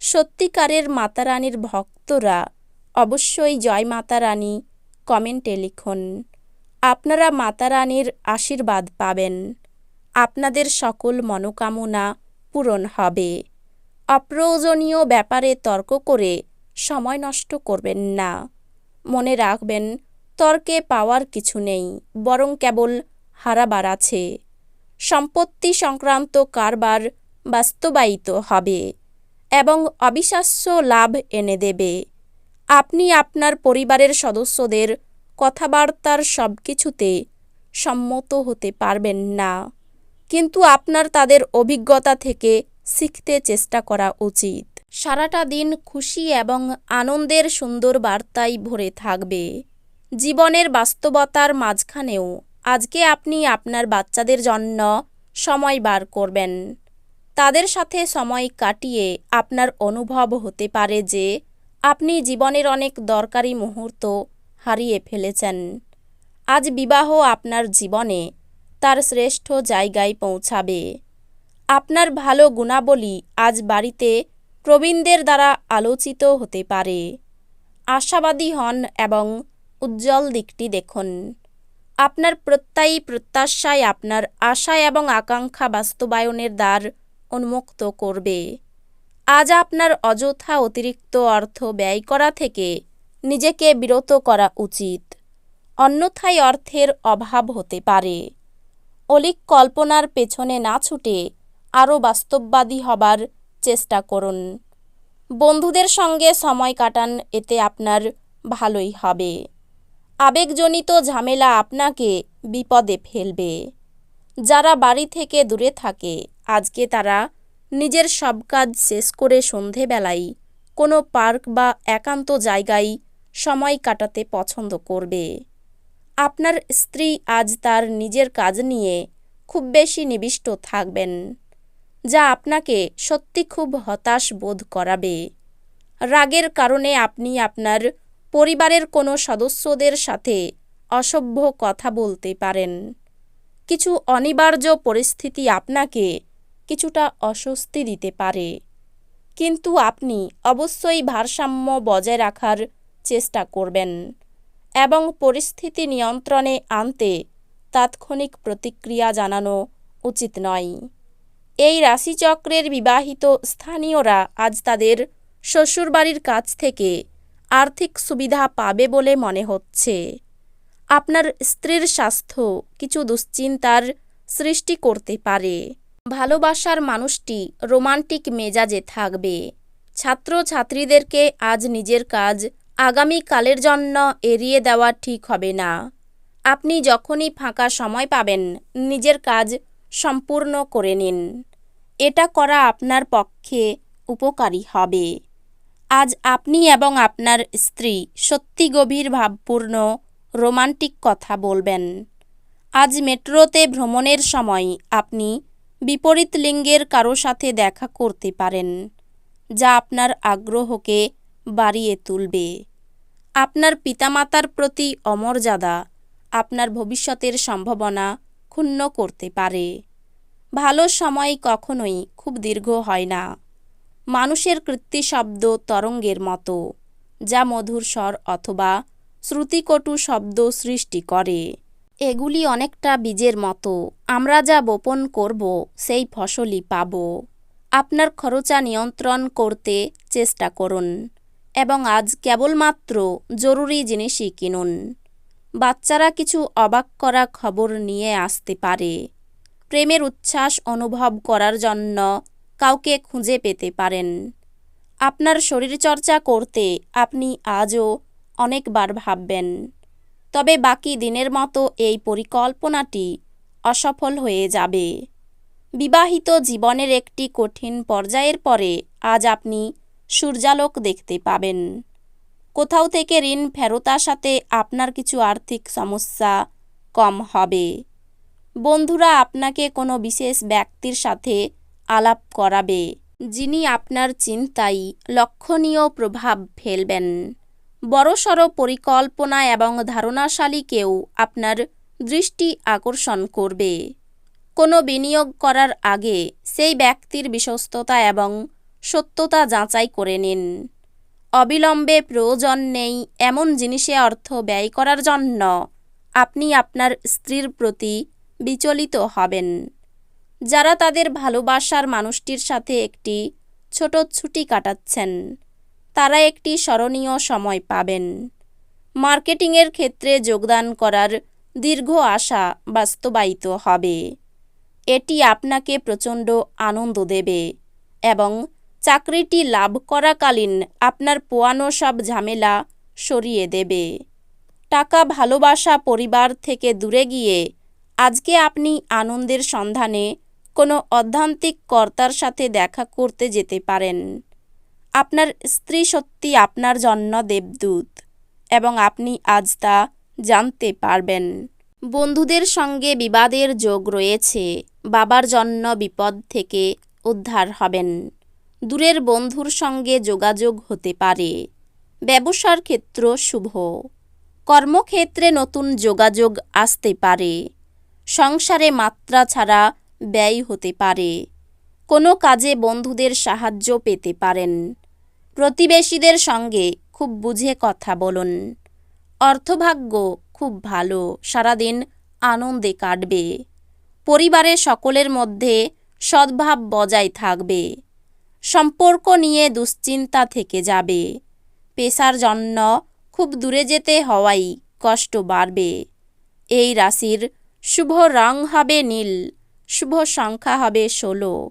সত্যিকারের মাতারানীর ভক্তরা অবশ্যই জয় মাতা রানী কমেন্টে লিখুন। আপনারা মাতারানীর আশীর্বাদ পাবেন। আপনাদের সকল মনোকামনা পূরণ হবে। অপ্রয়োজনীয় ব্যাপারে তর্ক করে সময় নষ্ট করবেন না। মনে রাখবেন, তর্কে পাওয়ার কিছু নেই, বরং কেবল হারাবার আছে। সম্পত্তি সংক্রান্ত কারবার বাস্তবায়িত হবে। এবং অবিশ্বাস্য লাভ এনে দেবে। আপনি আপনার পরিবারের সদস্যদের কথাবার্তার সব কিছুতে সম্মত হতে পারবেন না। কিন্তু আপনার তাদের অভিজ্ঞতা থেকে শিখতে চেষ্টা করা উচিত। সারাটা দিন খুশি এবং আনন্দের সুন্দর বার্তায় ভরে থাকবে। জীবনের বাস্তবতার মাঝখানেও আজকে আপনি আপনার বাচ্চাদের জন্য সময় বার করবেন। তাদের সাথে সময় কাটিয়ে আপনার অনুভব হতে পারে যে আপনি জীবনের অনেক দরকারি মুহূর্ত হারিয়ে ফেলেছেন। আজ বিবাহ আপনার জীবনে তার শ্রেষ্ঠ জায়গায় পৌঁছাবে। আপনার ভালো গুণাবলী আজ বাড়িতে প্রবীণদের দ্বারা আলোচিত হতে পারে। আশাবাদী হন এবং উজ্জ্বল দিকটি দেখুন। আপনার প্রত্যয়ী প্রত্যাশায় আপনার আশা এবং আকাঙ্ক্ষা বাস্তবায়নের দ্বার উন্মুক্ত করবে। আজ আপনার অযথা অতিরিক্ত অর্থ ব্যয় করা থেকে নিজেকে বিরত করা উচিত। অন্যথায় অর্থের অভাব হতে পারে। অলিক কল্পনার পেছনে না ছুটে আরও বাস্তববাদী হবার চেষ্টা করুন। বন্ধুদের সঙ্গে সময় কাটান, এতে আপনার ভালোই হবে। আবেগজনিত ঝামেলা আপনাকে বিপদে ফেলবে। যারা বাড়ি থেকে দূরে থাকে আজকে তারা নিজের সব কাজ শেষ করে সন্ধেবেলায় কোনো পার্ক বা একান্ত জায়গায় সময় কাটাতে পছন্দ করবে। আপনার স্ত্রী আজ তার নিজের কাজ নিয়ে খুব বেশি নিবিষ্ট থাকবেন, যা আপনাকে সত্যি খুব হতাশ বোধ করাবে। রাগের কারণে আপনি আপনার পরিবারের কোনো সদস্যদের সাথে অসভ্য কথা বলতে পারেন। কিছু অনিবার্য পরিস্থিতি আপনাকে কিছুটা অস্বস্তি দিতে পারে। কিন্তু আপনি অবশ্যই ভারসাম্য বজায় রাখার চেষ্টা করবেন এবং পরিস্থিতি নিয়ন্ত্রণে আনতে তাৎক্ষণিক প্রতিক্রিয়া জানানো উচিত নয়। এই রাশিচক্রের বিবাহিত স্থানীয়রা আজ তাদের শ্বশুরবাড়ির কাছ থেকে আর্থিক সুবিধা পাবে বলে মনে হচ্ছে। আপনার স্ত্রীর স্বাস্থ্য কিছু দুশ্চিন্তার সৃষ্টি করতে পারে। ভালোবাসার মানুষটি রোমান্টিক মেজাজে থাকবে। ছাত্র ছাত্রীদেরকে আজ নিজের কাজ আগামীকালের জন্য এড়িয়ে দেওয়া ঠিক হবে না। আপনি যখনই ফাঁকা সময় পাবেন, নিজের কাজ সম্পূর্ণ করে নিন। এটা করা আপনার পক্ষে উপকারী হবে। আজ আপনি এবং আপনার স্ত্রী সত্যি গভীর ভাবপূর্ণ, রোমান্টিক কথা বলবেন। আজ মেট্রোতে ভ্রমণের সময় আপনি বিপরীত লিঙ্গের কারও সাথে দেখা করতে পারেন, যা আপনার আগ্রহকে বাড়িয়ে তুলবে। আপনার পিতামাতার প্রতি অমর্যাদা আপনার ভবিষ্যতের সম্ভাবনা ক্ষুণ্ণ করতে পারে। ভালো সময় কখনোই খুব দীর্ঘ হয় না। মানুষের কৃত্তি শব্দ তরঙ্গের মতো, যা মধুর স্বর অথবা শ্রুতিকটু শব্দ সৃষ্টি করে। এগুলি অনেকটা বীজের মতো। আমরা যা বপন করব, সেই ফসলই পাব। আপনার খরচা নিয়ন্ত্রণ করতে চেষ্টা করুন এবং আজ কেবলমাত্র জরুরি জিনিসই কিনুন। বাচ্চারা কিছু অবাক করা খবর নিয়ে আসতে পারে। প্রেমের উচ্ছ্বাস অনুভব করার জন্য কাউকে খুঁজে পেতে পারেন। আপনার শরীরচর্চা করতে আপনি আজও অনেকবার ভাববেন। তবে বাকি দিনের মতো এই পরিকল্পনাটি অসফল হয়ে যাবে। বিবাহিত জীবনের একটি কঠিন পর্যায়ের পরে আজ আপনি সূর্যালোক দেখতে পাবেন। কোথাও থেকে ঋণ ফেরত আসাতে আপনার কিছু আর্থিক সমস্যা কম হবে। বন্ধুরা আপনাকে কোনো বিশেষ ব্যক্তির সাথে আলাপ করাবে, যিনি আপনার চিন্তায় লক্ষণীয় প্রভাব ফেলবেন। বড়সড় পরিকল্পনা এবং ধারণাশালী কেউ আপনার দৃষ্টি আকর্ষণ করবে। কোনো বিনিয়োগ করার আগে সেই ব্যক্তির বিশ্বস্ততা এবং সত্যতা যাচাই করে নিন। অবিলম্বে প্রয়োজন নেই এমন জিনিসে অর্থ ব্যয় করার জন্য আপনি আপনার স্ত্রীর প্রতি বিচলিত হবেন। যারা তাদের ভালোবাসার মানুষটির সাথে একটি ছোট ছুটি কাটাচ্ছেন তারা একটি স্মরণীয় সময় পাবেন। মার্কেটিংয়ের ক্ষেত্রে যোগদান করার দীর্ঘ আশা বাস্তবায়িত হবে। এটি আপনাকে প্রচণ্ড আনন্দ দেবে এবং চাকরিটি লাভ করাকালীন আপনার পোয়ানো সব ঝামেলা সরিয়ে দেবে। টাকা ভালোবাসা পরিবার থেকে দূরে গিয়ে আজকে আপনি আনন্দের সন্ধানে কোনো অধ্যান্তিক কর্তার সাথে দেখা করতে যেতে পারেন। আপনার স্ত্রী সত্যি আপনার জন্য দেবদূত এবং আপনি আজ তা জানতে পারবেন। বন্ধুদের সঙ্গে বিবাদের যোগ রয়েছে। বাবার জন্য বিপদ থেকে উদ্ধার হবেন। দূরের বন্ধুর সঙ্গে যোগাযোগ হতে পারে। ব্যবসার ক্ষেত্র শুভ। কর্মক্ষেত্রে নতুন যোগাযোগ আসতে পারে। সংসারে মাত্রা ছাড়া ব্যয় হতে পারে। কোনো কাজে বন্ধুদের সাহায্য পেতে পারেন। প্রতিবেশীদের সঙ্গে খুব বুঝে কথা বলুন। অর্থভাগ্য খুব ভালো, সারাদিন আনন্দে কাটবে। পরিবারের সকলের মধ্যে সদ্ভাব বজায় থাকবে। সম্পর্ক নিয়ে দুশ্চিন্তা থেকে যাবে। পেশার জন্য খুব দূরে যেতে হওয়াই কষ্ট বাড়বে। এই রাশির শুভ রং হবে নীল, শুভ সংখ্যা হবে ষোলো।